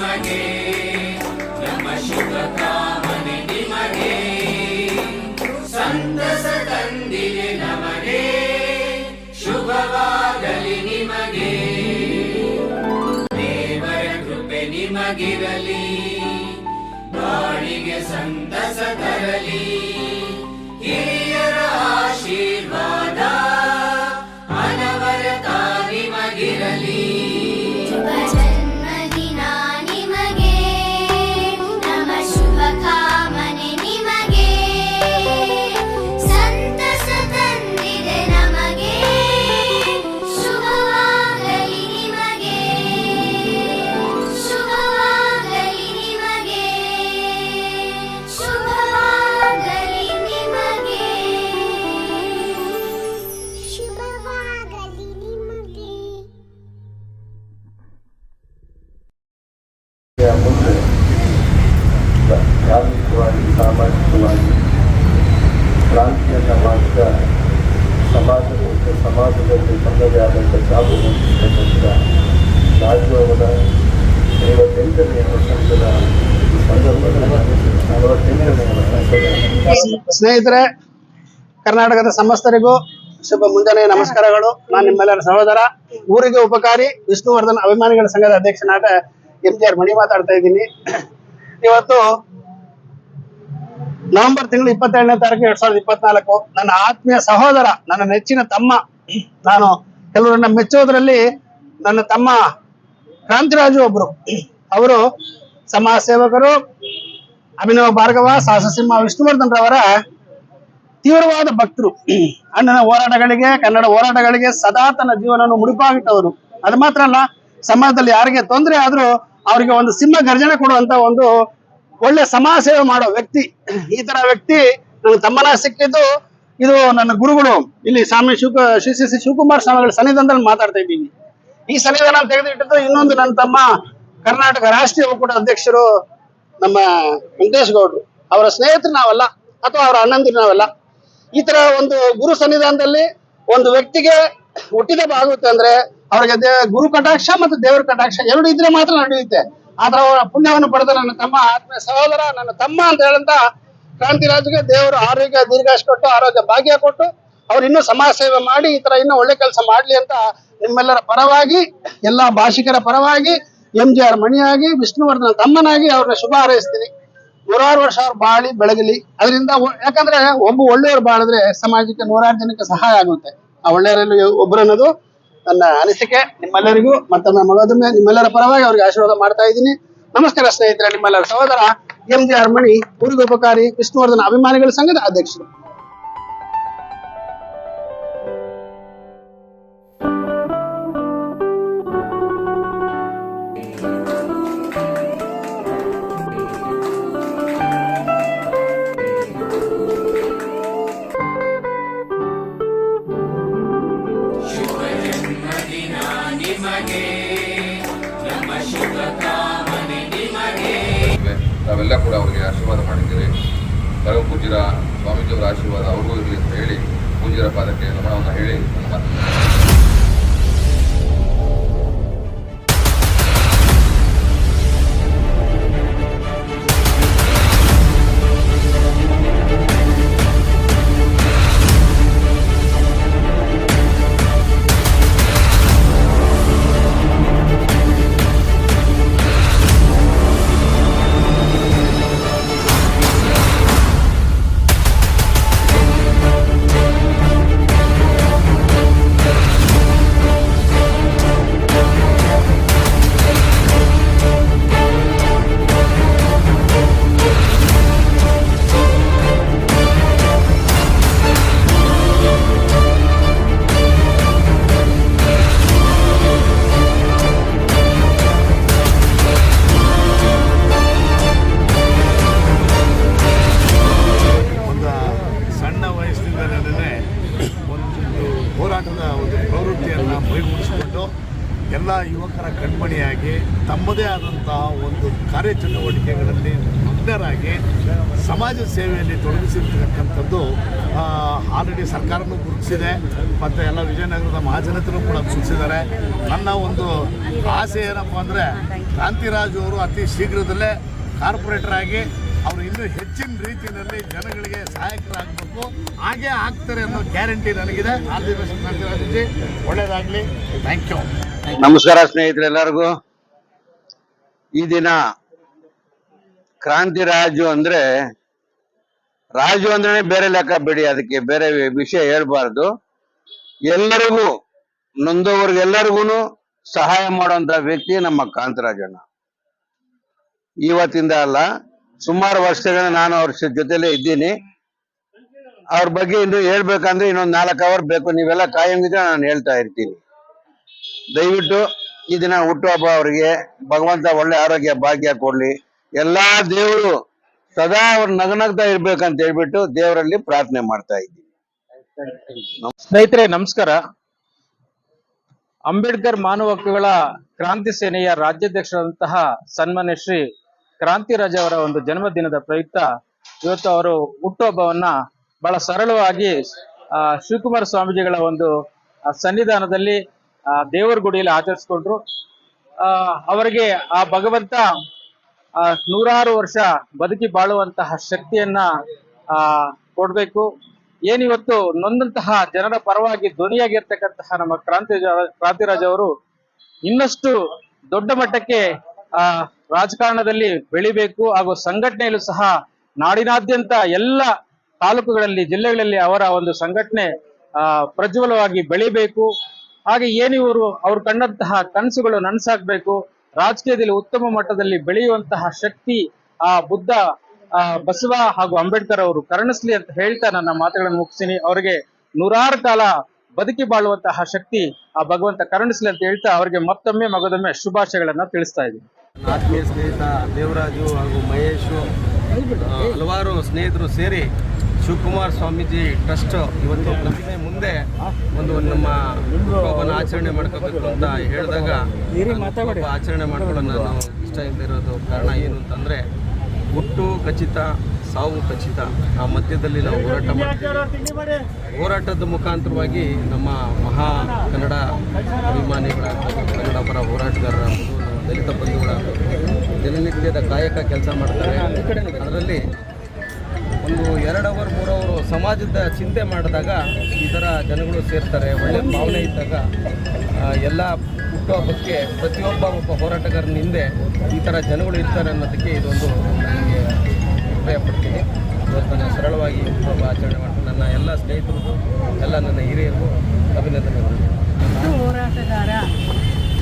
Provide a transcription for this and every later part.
ನಿಮಗೆ, ನಮ್ಮ ಶುಭ ಕಾಮನೆ ನಿಮಗೆ. ಸಂತಸ ತಂದಿದೆ ನಮಗೆ, ಶುಭವಾಗಲಿ ನಿಮಗೆ. ದೇವರ ಕೃಪೆ ನಿಮಗಿರಲಿ ಬಾಳಿಗೆ ಸಂತಸ ತರಲಿ. ಸಮಾಜದಲ್ಲಿ ತನ್ನದೇ ಆದಂಥ ಚಾಪು ಮೂಡಿಸಿರ್ತಕ್ಕಂಥ ರಾಜು ಅವರ ಐವತ್ತೆಂಟನೆಯ ವಸಂತದ ಸ್ನೇಹಿತರೆ, ಕರ್ನಾಟಕದ ಸಮಸ್ತರಿಗೂ ಶುಭ ಮುಂಜಾನೆ ನಮಸ್ಕಾರಗಳು. ನಾನು ನಿಮ್ಮೆಲ್ಲರ ಸಹೋದರ, ಊರಿಗೆ ಉಪಕಾರಿ ವಿಷ್ಣುವರ್ಧನ್ ಅಭಿಮಾನಿಗಳ ಸಂಘದ ಅಧ್ಯಕ್ಷನಾದ ಎಂ ಜಿ ಆರ್ ಮಣಿ ಮಾತಾಡ್ತಾ ಇದ್ದೀನಿ. ಇವತ್ತು ನವೆಂಬರ್ ತಿಂಗಳು ಇಪ್ಪತ್ತೆರಡನೇ ತಾರೀಕು ಎರಡ್ ಸಾವಿರದ ಇಪ್ಪತ್ನಾಲ್ಕು, ನನ್ನ ಆತ್ಮೀಯ ಸಹೋದರ, ನನ್ನ ನೆಚ್ಚಿನ ತಮ್ಮ ನಾನು ಕೆಲವರನ್ನ ಮೆಚ್ಚೋದ್ರಲ್ಲಿ ನನ್ನ ತಮ್ಮ ಕ್ರಾಂತಿರಾಜು ಒಬ್ರು. ಅವರು ಸಮಾಜ ಸೇವಕರು ಅಭಿನವ ಭಾರ್ಗವ, ಸಾಹಸಸಿಂಹ ವಿಷ್ಣುವರ್ಧನ್ ರವರ ತೀವ್ರವಾದ ಭಕ್ತರು. ಅಣ್ಣನ ಹೋರಾಟಗಳಿಗೆ, ಕನ್ನಡ ಹೋರಾಟಗಳಿಗೆ ಸದಾ ತನ್ನ ಜೀವನವನ್ನು ಮುಡಿಪಾಗಿಟ್ಟವರು. ಅದು ಮಾತ್ರ ಅಲ್ಲ, ಸಮಾಜದಲ್ಲಿ ಯಾರಿಗೆ ತೊಂದರೆ ಆದ್ರೂ ಅವರಿಗೆ ಒಂದು ಸಿಂಹ ಗರ್ಜನೆ ಕೊಡುವಂತ ಒಂದು ಒಳ್ಳೆ ಸಮಾಜ ಸೇವೆ ಮಾಡೋ ವ್ಯಕ್ತಿ. ಈ ತರ ವ್ಯಕ್ತಿ ನನ್ನ ತಮ್ಮನ ಸಿಕ್ಕಿದ್ದು ಇದು ನನ್ನ ಗುರುಗಳು, ಇಲ್ಲಿ ಸ್ವಾಮಿ ಶಿವ ಶ್ರೀ ಶ್ರೀ ಶಿವಕುಮಾರ್ ಸ್ವಾಮಿಗಳ ಸನ್ನಿಧಾನದಲ್ಲಿ ಮಾತಾಡ್ತಾ ಇದ್ದೀನಿ. ಈ ಸನ್ನಿಧಾನ ತೆಗೆದಿಟ್ಟಿದ್ದು ಇನ್ನೊಂದು ನನ್ನ ತಮ್ಮ ಕರ್ನಾಟಕ ರಾಷ್ಟ್ರೀಯ ಒಕ್ಕೂಟ ಅಧ್ಯಕ್ಷರು ನಮ್ಮ ವೆಂಕಟೇಶ್ ಗೌಡ್ರು. ಅವರ ಸ್ನೇಹಿತರು ನಾವಲ್ಲ, ಅಥವಾ ಅವರ ಅಣ್ಣಂದಿರು ನಾವಲ್ಲ. ಈ ತರ ಒಂದು ಗುರು ಸನ್ನಿಧಾನದಲ್ಲಿ ಒಂದು ವ್ಯಕ್ತಿಗೆ ಹುಟ್ಟಿದ ಆಗುತ್ತೆ ಅಂದ್ರೆ ಅವ್ರಿಗೆ ಗುರು ಕಟಾಕ್ಷ ಮತ್ತು ದೇವರ ಕಟಾಕ್ಷ ಎರಡು ಇದ್ರೆ ಮಾತ್ರ ನಡೆಯುತ್ತೆ. ಆದ್ರೆ ಅವರ ಪುಣ್ಯವನ್ನು ಪಡೆದ ನನ್ನ ತಮ್ಮ, ಆತ್ಮೀಯ ಸಹೋದರ, ನನ್ನ ತಮ್ಮ ಅಂತ ಹೇಳಂತ ಕ್ರಾಂತಿರಾಜ್ಗೆ ದೇವರು ಆರೋಗ್ಯ ದೀರ್ಘಾಶ್ ಕೊಟ್ಟು, ಆರೋಗ್ಯ ಭಾಗ್ಯ ಕೊಟ್ಟು ಅವ್ರು ಇನ್ನೂ ಸಮಾಜ ಸೇವೆ ಮಾಡಿ ಈ ತರ ಇನ್ನೂ ಒಳ್ಳೆ ಕೆಲಸ ಮಾಡ್ಲಿ ಅಂತ ನಿಮ್ಮೆಲ್ಲರ ಪರವಾಗಿ, ಎಲ್ಲಾ ಭಾಷಿಕರ ಪರವಾಗಿ ಎಂ ಜಿ ಆರ್ ಮಣಿಯಾಗಿ, ವಿಷ್ಣುವರ್ಧನ ತಮ್ಮನಾಗಿ ಅವ್ರನ್ನ ಶುಭ ಹಾರೈಸ್ತೀನಿ. ನೂರಾರು ವರ್ಷ ಅವ್ರು ಬಾಳಿ ಬೆಳಗಲಿ. ಅದರಿಂದ ಯಾಕಂದ್ರೆ ಒಬ್ಬ ಒಳ್ಳೆಯವ್ರು ಬಾಳಿದ್ರೆ ಸಮಾಜಕ್ಕೆ ನೂರಾರು ಜನಕ್ಕೆ ಸಹಾಯ ಆಗುತ್ತೆ. ಆ ಒಳ್ಳೆಯವರಲ್ಲಿ ಒಬ್ರು ಅನ್ನೋದು ನನ್ನ ಅನಿಸಿಕೆ. ನಿಮ್ಮೆಲ್ಲರಿಗೂ ಮತ್ತೊಮ್ಮೆ ಮಗದೊಮ್ಮೆ ನಿಮ್ಮೆಲ್ಲರ ಪರವಾಗಿ ಅವ್ರಿಗೆ ಆಶೀರ್ವಾದ ಮಾಡ್ತಾ ಇದ್ದೀನಿ. ನಮಸ್ಕಾರ ಸ್ನೇಹಿತರೆ, ನಿಮ್ಮೆಲ್ಲರ ಸಹೋದರ ಎಂ ಜಿ ಆರ್ ಮಣಿ ಊರಿಗೆ ಉಪಕಾರಿ ವಿಷ್ಣುವರ್ಧನ ಅಭಿಮಾನಿಗಳ ಸಂಘದ ಅಧ್ಯಕ್ಷರು. ನಿಮಗೆ, ನಮ್ಮ ನಾವೆಲ್ಲ ಕೂಡ ಅವರಿಗೆ ಆಶೀರ್ವಾದ ಮಾಡಿದ್ದೇವೆ. ಪರಮ ಪೂಜ್ಯರ ಸ್ವಾಮೀಜಿಯವರ ಆಶೀರ್ವಾದ ಅವ್ರಿಗೂ ಇರಲಿ ಅಂತ ಹೇಳಿ ಪೂಜ್ಯರ ಪಾದಕ್ಕೆ ನಮನವನ್ನು ಹೇಳಿ ನನ್ನ ತಮ್ಮದೇ ಆದಂಥ ಒಂದು ಕಾರ್ಯಚಟುವಟಿಕೆಗಳಲ್ಲಿ ಮಗ್ನರಾಗಿ ಸಮಾಜ ಸೇವೆಯಲ್ಲಿ ತೊಡಗಿಸಿರ್ತಕ್ಕಂಥದ್ದು ಆಲ್ರೆಡಿ ಸರ್ಕಾರನು ಗುರುತಿಸಿದೆ, ಮತ್ತು ಎಲ್ಲ ವಿಜಯನಗರದ ಮಹಾಜನತರು ಕೂಡ ಗುರುತಿಸಿದ್ದಾರೆ. ನನ್ನ ಒಂದು ಆಸೆ ಏನಪ್ಪ ಅಂದರೆ, ಕ್ರಾಂತಿರಾಜು ಅವರು ಅತಿ ಶೀಘ್ರದಲ್ಲೇ ಕಾರ್ಪೊರೇಟರ್ ಆಗಿ ಅವರು ಇನ್ನೂ ಹೆಚ್ಚಿನ ರೀತಿಯಲ್ಲಿ ಜನಗಳಿಗೆ ಸಹಾಯಕರಾಗಬೇಕು. ಹಾಗೆ ಆಗ್ತಾರೆ ಅನ್ನೋ ಗ್ಯಾರಂಟಿ ನನಗಿದೆ. ಆದಿವಾಸಿ ಕ್ರಾಂತಿರಾಜುಜಿ ಒಳ್ಳೇದಾಗಲಿ ಥ್ಯಾಂಕ್ ಯು. ನಮಸ್ಕಾರ ಸ್ನೇಹಿತರೆಲ್ಲರಿಗೂ ಈ ದಿನ ಕ್ರಾಂತಿ ರಾಜು ಅಂದ್ರೆ ರಾಜು ಅಂದ್ರೆ ಬೇರೆ ಲೆಕ್ಕ ಬಿಡಿ, ಅದಕ್ಕೆ ಬೇರೆ ವಿಷಯ ಹೇಳ್ಬಾರ್ದು. ಎಲ್ಲರಿಗೂ ನೊಂದವ್ರಿಗೆಲ್ಲರಿಗೂ ಸಹಾಯ ಮಾಡುವಂತ ವ್ಯಕ್ತಿ ನಮ್ಮ ಕಾಂತರಾಜಣ್ಣ ಇವತ್ತಿಂದ ಅಲ್ಲ, ಸುಮಾರು ವರ್ಷಗಳ ನಾನು ಅವ್ರ ಜೊತೆಲೇ ಇದ್ದೀನಿ. ಅವ್ರ ಬಗ್ಗೆ ಇನ್ನು ಹೇಳ್ಬೇಕಂದ್ರೆ ಇನ್ನೊಂದು ನಾಲ್ಕು ಅವರ್ ಬೇಕು. ನೀವೆಲ್ಲ ಕಾಯಂಗಿದ್ರೆ ನಾನು ಹೇಳ್ತಾ ಇರ್ತೀನಿ. ದಯವಿಟ್ಟು ಈ ದಿನ ಹುಟ್ಟುಹಬ್ಬ ಅವರಿಗೆ. ಭಗವಂತ ಒಳ್ಳೆ ಆರೋಗ್ಯ ಭಾಗ್ಯ ಕೊಡ್ಲಿ. ಎಲ್ಲಾ ದೇವರು ಸದಾ ಅವ್ರು ನಗನಗ್ತಾ ಇರ್ಬೇಕಂತ ಹೇಳ್ಬಿಟ್ಟು ದೇವರಲ್ಲಿ ಪ್ರಾರ್ಥನೆ ಮಾಡ್ತಾ ಇದ್ದೀನಿ ಸ್ನೇಹಿತರೆ ನಮಸ್ಕಾರ. ಅಂಬೇಡ್ಕರ್ ಮಾನವ ಹಕ್ಕುಗಳ ಕ್ರಾಂತಿ ಸೇನೆಯ ರಾಜ್ಯಾಧ್ಯಕ್ಷರಾದಂತಹ ಸನ್ಮಾನ್ಯ ಶ್ರೀ ಕ್ರಾಂತಿರಾಜ್ ಅವರ ಒಂದು ಜನ್ಮದಿನದ ಪ್ರಯುಕ್ತ ಇವತ್ತು ಅವರು ಹುಟ್ಟುಹಬ್ಬವನ್ನ ಬಹಳ ಸರಳವಾಗಿ ಆ, ಶಿವಕುಮಾರ ಸ್ವಾಮೀಜಿಗಳ ಒಂದು ಸನ್ನಿಧಾನದಲ್ಲಿ ದೇವರ ಗುಡಿಯಲ್ಲಿ ಆಚರಿಸ್ಕೊಂಡ್ರು. ಆ, ಅವರಿಗೆ ಆ ಭಗವಂತ ಆ, ನೂರಾರು ವರ್ಷ ಬದುಕಿ ಬಾಳುವಂತಹ ಶಕ್ತಿಯನ್ನ ಆ ಕೊಡ್ಬೇಕು. ಏನಿವತ್ತು ನೊಂದಂತಹ ಜನರ ಪರವಾಗಿ ಧ್ವನಿಯಾಗಿರ್ತಕ್ಕಂತಹ ನಮ್ಮ ಕ್ರಾಂತಿ ಕ್ರಾಂತಿರಾಜ್ ಅವರು ಇನ್ನಷ್ಟು ದೊಡ್ಡ ಮಟ್ಟಕ್ಕೆ ಆ ರಾಜಕಾರಣದಲ್ಲಿ ಬೆಳಿಬೇಕು. ಹಾಗೂ ಸಂಘಟನೆಯಲ್ಲೂ ಸಹ ನಾಡಿನಾದ್ಯಂತ ಎಲ್ಲ ತಾಲೂಕುಗಳಲ್ಲಿ ಜಿಲ್ಲೆಗಳಲ್ಲಿ ಅವರ ಒಂದು ಸಂಘಟನೆ ಆ ಪ್ರಜ್ವಲವಾಗಿ ಬೆಳಿಬೇಕು. ಹಾಗೆ ಏನಿವರು ಅವ್ರು ಕಂಡಂತಹ ಕನಸುಗಳು ನನಸಾಗಬೇಕು. ರಾಜಕೀಯದಲ್ಲಿ ಉತ್ತಮ ಮಟ್ಟದಲ್ಲಿ ಬೆಳೆಯುವಂತಹ ಶಕ್ತಿ ಆ ಬುದ್ಧ ಬಸವ ಹಾಗೂ ಅಂಬೇಡ್ಕರ್ ಅವರು ಕರುಣಿಸ್ಲಿ ಅಂತ ಹೇಳ್ತಾ ನನ್ನ ಮಾತುಗಳನ್ನು ಮುಗಿಸ್ತೀನಿ. ಅವರಿಗೆ ನೂರಾರು ಕಾಲ ಬದುಕಿ ಬಾಳುವಂತಹ ಶಕ್ತಿ ಆ ಭಗವಂತ ಕರುಣಿಸ್ಲಿ ಅಂತ ಹೇಳ್ತಾ ಅವರಿಗೆ ಮತ್ತೊಮ್ಮೆ ಮಗದೊಮ್ಮೆ ಶುಭಾಶಯಗಳನ್ನ ತಿಳಿಸ್ತಾ ಇದ್ದೀನಿ. ಆತ್ಮೀಯ ಸ್ನೇಹಿತ ದೇವರಾಜು ಹಾಗೂ ಮಹೇಶು ಹಲವಾರು ಸ್ನೇಹಿತರು ಸೇರಿ ಶಿವಕುಮಾರ್ ಸ್ವಾಮೀಜಿ ಟ್ರಸ್ಟ್ ಇವತ್ತು ಮುಂದೆ ಒಂದು ನಮ್ಮ ಹಬ್ಬವನ್ನು ಆಚರಣೆ ಮಾಡ್ಕೋಬೇಕು ಅಂತ ಹೇಳಿದಾಗ ಆಚರಣೆ ಮಾಡ್ಕೊಳ್ಳೋ ನಾನು ಇಷ್ಟ ಇರೋದು ಕಾರಣ ಏನು ಅಂತಂದರೆ ಹುಟ್ಟು ಖಚಿತ ಸಾವು ಖಚಿತ. ಆ ಮಧ್ಯದಲ್ಲಿ ನಾವು ಹೋರಾಟ ಮಾಡ್ತೀವಿ. ಹೋರಾಟದ ಮುಖಾಂತರವಾಗಿ ನಮ್ಮ ಮಹಾ ಕನ್ನಡ ಅಭಿಮಾನಿಗಳ ಕನ್ನಡ ಪರ ಹೋರಾಟಗಾರರ ದಲಿತ ಬಂಧುಗಳಾಗಬೇಕು ದಿನನಿತ್ಯದ ಕಾಯಕ ಕೆಲಸ ಮಾಡ್ತಾರೆ. ಅದರಲ್ಲಿ ಒಂದು ಎರಡು ಅವರ್ ಮೂರು ಅವರು ಸಮಾಜದ ಚಿಂತೆ ಮಾಡಿದಾಗ ಈ ಥರ ಜನಗಳು ಸೇರ್ತಾರೆ. ಒಳ್ಳೆ ಭಾವನೆ ಇದ್ದಾಗ ಎಲ್ಲ ಹುಟ್ಟುಹಬ್ಬಕ್ಕೆ ಪ್ರತಿಯೊಬ್ಬ ಒಬ್ಬ ಹೋರಾಟಗಾರನ ಹಿಂದೆ ಈ ಥರ ಜನಗಳು ಇರ್ತಾರೆ ಅನ್ನೋದಕ್ಕೆ ಇದೊಂದು ನನಗೆ ಅಭಿಪ್ರಾಯಪಡ್ತೀನಿ ಇವತ್ತು ನಾನು ಸರಳವಾಗಿ ಹುಟ್ಟುಹಬ್ಬ ಆಚರಣೆ ಮಾಡ್ತೀನಿ ನನ್ನ ಎಲ್ಲ ಸ್ನೇಹಿತರಿಗೂ ಎಲ್ಲ ನನ್ನ ಹಿರಿಯರಿಗೂ ಅಭಿನಂದನೆಗಳು. ಹೋರಾಟಗಾರ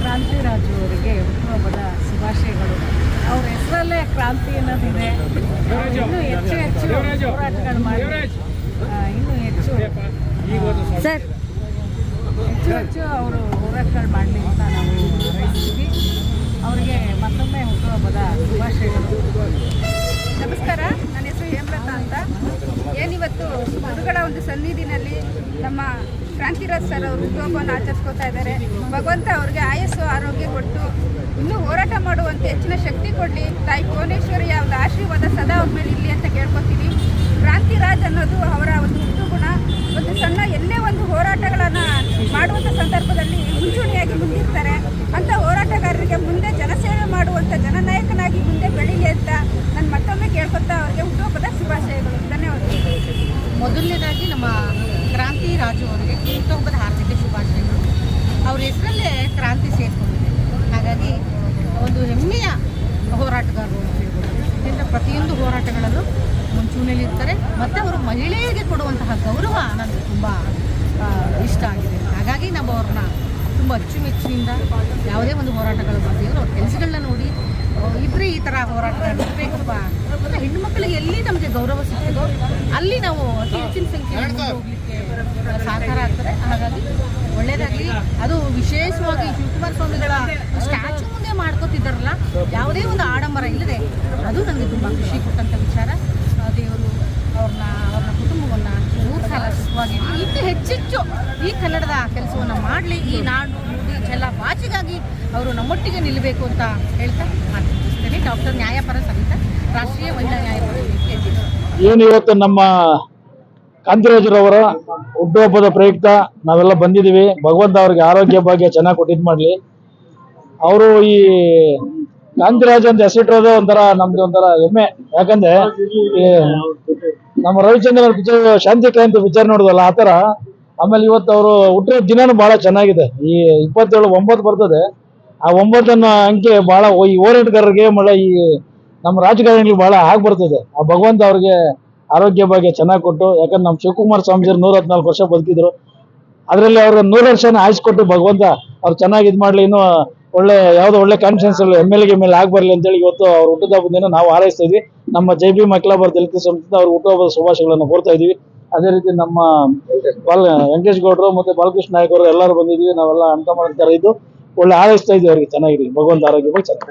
ಕ್ರಾಂತಿರಾಜು ಅವರಿಗೆ ಹುಟ್ಟುಹಬ್ಬದ ಶುಭಾಶಯಗಳು. ಕ್ರಾಂತಿ ಅನ್ನೋದಿದೆ. ಇನ್ನು ಇನ್ನೂ ಹೆಚ್ಚು ಹೆಚ್ಚು ಹೋರಾಟಗಳು ಮಾಡಿ ಇನ್ನೂ ಹೆಚ್ಚು ಸರ್. ಹೆಚ್ಚು ಹೆಚ್ಚು ಅವರು ಹೋರಾಟಗಳು ಮಾಡಲಿ ಅಂತ ನಾವು ಹಾರೈಸ್ತೀವಿ ಅವರಿಗೆ ಮತ್ತೊಮ್ಮೆ ಹುಟ್ಟುಹಬ್ಬದ ಶುಭಾಶಯಗಳು. ನಮಸ್ಕಾರ. ನನ್ನ ಹೆಸರು ಹೇಮ್ರತ ಅಂತ. ಏನಿವತ್ತು ಮಧುಗಳ ಒಂದು ಸನ್ನಿಧಿನಲ್ಲಿ ನಮ್ಮ ಕ್ರಾಂತಿರಾಜ್ ಸರ್ ಅವರು ಹುಟ್ಟುಹಬ್ಬವನ್ನು ಆಚರಿಸ್ಕೋತಾ ಇದ್ದಾರೆ. ಭಗವಂತ ಅವ್ರಿಗೆ ಆಯಸ್ಸು ಆರೋಗ್ಯ ಕೊಟ್ಟು ಇನ್ನೂ ಹೋರಾಟ ಮಾಡುವಂತೆ ಹೆಚ್ಚಿನ ಶಕ್ತಿ ಕೊಡಲಿ. ತಾಯಿ ಭುವನೇಶ್ವರಿಯ ಒಂದು ಆಶೀರ್ವಾದ ಸದಾ ಅವ್ರ ಮೇಲೆ ಇರಲಿ ಅಂತ ಕೇಳ್ಕೊತೀನಿ. ಕ್ರಾಂತಿರಾಜ್ ಅನ್ನೋದು ಅವರ ಒಂದು ಗುಣ. ಒಂದು ಸಣ್ಣ ಎಲ್ಲೇ ಒಂದು ಹೋರಾಟಗಳನ್ನು ಮಾಡುವಂಥ ಸಂದರ್ಭದಲ್ಲಿ ಮುಂಚೂಣಿಯಾಗಿ ಮುಂದಿರ್ತಾರೆ ಅಂಥ ಹೋರಾಟಗಾರರಿಗೆ ಮುಂದೆ ಜನಸೇವೆ ಮಾಡುವಂಥ ಜನನಾಯಕನಾಗಿ ಮುಂದೆ ಬೆಳೀಲಿ ಅಂತ ನಾನು ಮತ್ತೊಮ್ಮೆ ಕೇಳ್ಕೊತಾ ಅವರಿಗೆ ಹುಟ್ಟುಹಬ್ಬದ ಶುಭಾಶಯಗಳು ಧನ್ಯವಾದಗಳು ಮೊದಲನೇದಾಗಿ ನಮ್ಮ ಕ್ರಾಂತಿ ರಾಜು ಅವರಿಗೆ ಹುಟ್ಟುಹಬ್ಬದ ಹಾರ್ದಿಕ ಶುಭಾಶಯಗಳು ಅವ್ರ ಹೆಸರಲ್ಲೇ ಕ್ರಾಂತಿ ಸೇರಿಕೊಂಡಿದೆ ಹಾಗಾಗಿ ಒಂದು ಹೆಮ್ಮೆಯ ಹೋರಾಟಗಾರರು ಅಂತ ಹೇಳ್ಬೋದು ಯಾಕೆಂದರೆ ಪ್ರತಿಯೊಂದು ಹೋರಾಟಗಳಲ್ಲೂ ಮುಂಚೂಣಿಯಲ್ಲಿರ್ತಾರೆ ಮತ್ತು ಅವರು ಮಹಿಳೆಯರಿಗೆ ಕೊಡುವಂತಹ ಗೌರವ ನನಗೆ ತುಂಬ ಇಷ್ಟ ಆಗಿದೆ. ಹಾಗಾಗಿ ನಾವು ಅವ್ರನ್ನ ತುಂಬ ಅಚ್ಚುಮೆಚ್ಚಿನಿಂದ ಯಾವುದೇ ಒಂದು ಹೋರಾಟಗಳು ಬಂದಿದ್ರು ಅವ್ರ ಕೆಲಸಗಳನ್ನ ನೋಡಿ ಇಬ್ಬರೇ ಈ ಥರ ಹೋರಾಟ ಇರಬೇಕಪ್ಪ ಮತ್ತು ಹೆಣ್ಣು ಮಕ್ಕಳಿಗೆ ಎಲ್ಲಿ ನಮಗೆ ಗೌರವ ಸಿಗ್ತದೋ ಅಲ್ಲಿ ನಾವು ಅತಿ ಹೆಚ್ಚಿನ ಸಂಖ್ಯೆಯಲ್ಲಿ ಹೋಗಲಿಕ್ಕೆ ಸಾಕಾರ ಸಹಕಾರ ಆಗ್ತದೆ. ಹಾಗಾಗಿ ಒಳ್ಳೆಯದಾಗಲಿ ಅದು ವಿಶೇಷವಾಗಿ ಶಿವಕುಮಾರ ಸ್ವಾಮಿಗಳ ಸ್ಟ್ಯಾಚು ಮಾಡ್ಕೋತಿದ್ದಾರಲ್ಲ, ಯಾವುದೇ ಒಂದು ಆಡಂಬರ ಇಲ್ಲದೆ ಅದು ನನಗೆ ತುಂಬ ಖುಷಿ ಕೊಟ್ಟಂಥ ವಿಚಾರ. ದೇವರು ಅವ್ರನ್ನ ಅವ್ರನ್ನ ಕುಟುಂಬವನ್ನು ಮೂರು ಕಾಲ ಸುಖವಾಗಿ ಇನ್ನು ಹೆಚ್ಚೆಚ್ಚು ಈ ಕನ್ನಡದ ಕೆಲಸವನ್ನು ಮಾಡಲಿ. ಈ ನಾಡು ನುಡಿ ಜಲ ಭಾಷೆಗಾಗಿ ಅವರು ನಮ್ಮೊಟ್ಟಿಗೆ ನಿಲ್ಲಬೇಕು ಅಂತ ಹೇಳ್ತಾ ಮಾತಾಡ್ತೀನಿ ಡಾಕ್ಟರ್ ನ್ಯಾಯಪರ ಸಮಿತ ರಾಷ್ಟ್ರೀಯ ಮಹಿಳಾ ನ್ಯಾಯಪರ ಏನು ಇವತ್ತು ನಮ್ಮ ಕಾಂತಿರಾಜರವರ ಹುಟ್ಟುಹಬ್ಬದ ಪ್ರಯುಕ್ತ ನಾವೆಲ್ಲ ಬಂದಿದ್ದೀವಿ. ಭಗವಂತ ಅವ್ರಿಗೆ ಆರೋಗ್ಯ ಭಾಗ್ಯ ಚೆನ್ನಾಗಿ ಕೊಟ್ಟಿದ್ ಮಾಡ್ಲಿ. ಅವರು ಈ ಕಾಂತಿರಾಜ್ ಅಂತ ಹೆಸರಿಟ್ಟಿರೋದೇ ಒಂಥರ ನಮ್ದು ಒಂಥರ ಹೆಮ್ಮೆ. ಯಾಕಂದ್ರೆ ನಮ್ಮ ರವಿಚಂದ್ರನ್ ಪಿಕ್ಚರ್ ಶಾಂತಿ ಕ್ರಾಂತಿ ಪಿಕ್ಚರ್ ನೋಡಿದಲ್ಲ ಆತರ ತರ ಆಮೇಲೆ ಇವತ್ತು ಅವರು ಹುಟ್ಟಿರೋ ದಿನನೂ ಬಹಳ ಚೆನ್ನಾಗಿದೆ. ಈ ಇಪ್ಪತ್ತೇಳು ಒಂಬತ್ತು ಬರ್ತದೆ. ಆ ಒಂಬತ್ತನ್ನ ಅಂಕೆ ಬಹಳ ಈ ಹೋರಾಟಗಾರರಿಗೆ ಮಳೆ ಈ ನಮ್ಮ ರಾಜಕಾರಣಿಗಳಿಗೆ ಬಹಳ ಆಗಿ ಬರ್ತದೆ. ಆ ಭಗವಂತ ಅವ್ರಿಗೆ ಆರೋಗ್ಯ ಬಗ್ಗೆ ಚೆನ್ನಾಗಿ ಕೊಟ್ಟು, ಯಾಕಂದ್ರೆ ನಮ್ಮ ಶಿವಕುಮಾರ್ ಸ್ವಾಮೀಜಿ ನೂರ ಹದಿನಾಲ್ಕು ವರ್ಷ ಬದುಕಿದ್ರು. ಅದರಲ್ಲಿ ಅವ್ರಿಗೆ ನೂರು ವರ್ಷನ ಆಯ್ಸ್ಕೊಟ್ಟು ಭಗವಂತ ಅವ್ರು ಚೆನ್ನಾಗಿ ಇದು ಮಾಡ್ಲಿ, ಇನ್ನೂ ಒಳ್ಳೆ ಯಾವುದೋ ಒಳ್ಳೆ ಕಾನ್ಫಿಡೆನ್ಸ್ ಎಂ ಎಲ್ ಎ ಮೇಲೆ ಆಗಿ ಬರಲಿ ಅಂತೇಳಿ ಇವತ್ತು ಅವ್ರ ಹುಟ್ಟುಹಬ್ಬದ ದಿನ ನಾವು ಹಾರೈಸ್ತಾ ಇದ್ವಿ. ನಮ್ಮ ಜೈ ಬಿ ಅಖಿಲಾಭಾರತ ದಲಿತ ಸಂಸ್ಥೆ ಅವ್ರ ಹುಟ್ಟುಹಬ್ಬದ ಶುಭಾಶಯಗಳನ್ನು ಕೋರ್ತಾ ಇದೀವಿ. ಅದೇ ರೀತಿ ನಮ್ಮ ಬಾಲ ವೆಂಕಟೇಶ್ ಗೌಡರು ಮತ್ತೆ ಬಾಲಕೃಷ್ಣ ನಾಯಕ್ ಅವರು ಎಲ್ಲರೂ ಬಂದಿದ್ವಿ. ನಾವೆಲ್ಲ ಅಂತ ಮಾಡ್ತಾರೆ ಇದ್ದು ಒಳ್ಳೆ ಹಾರೈಸ್ತಾ ಇದ್ವಿ ಅವ್ರಿಗೆ. ಚೆನ್ನಾಗಿರ್ಲಿ. ಭಗವಂತ ಆರೋಗ್ಯ ಚೆನ್ನಾಗಿ